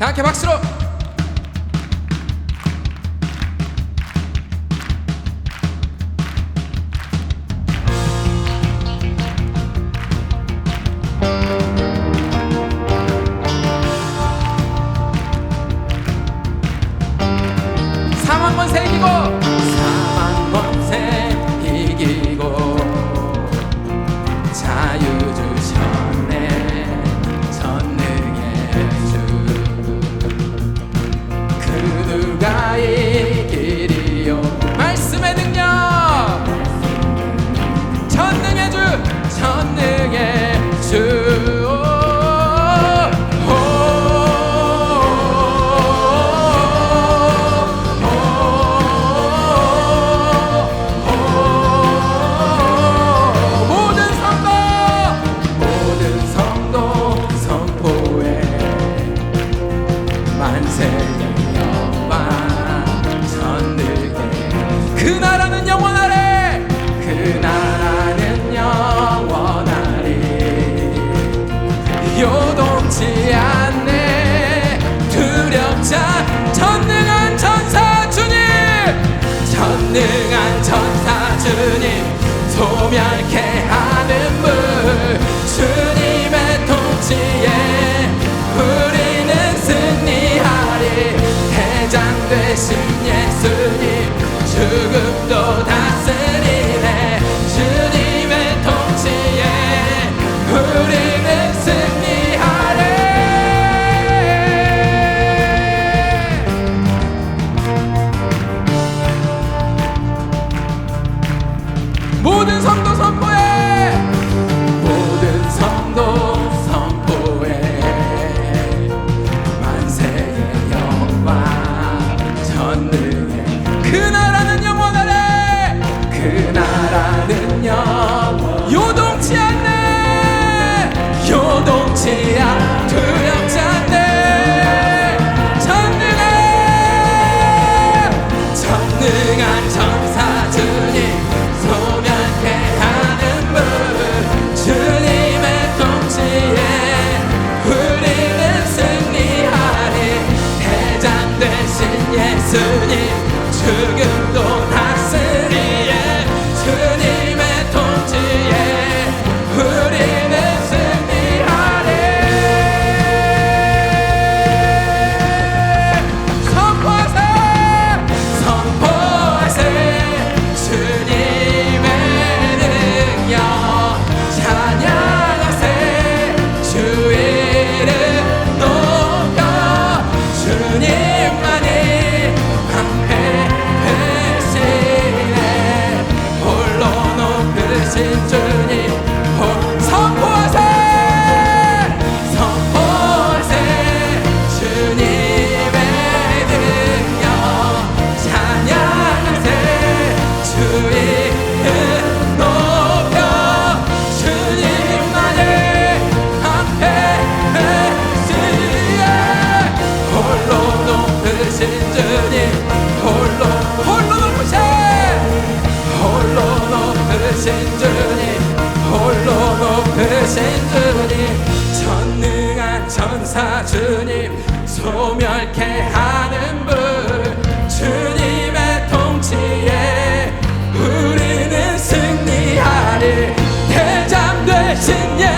다 함께 박수로 전능한 전사 주님 소멸케 하는 분 주님의 통치에 우리는 승리하리. 해장되신 예수님 죽음도 다스 주님 홀로 홀로 높으신 홀로 높으신 주님 홀로 높으신 주님 전능한 천사 주님 소멸케 하는 분 주님의 통치에 우리는 승리하리 대장 되신 예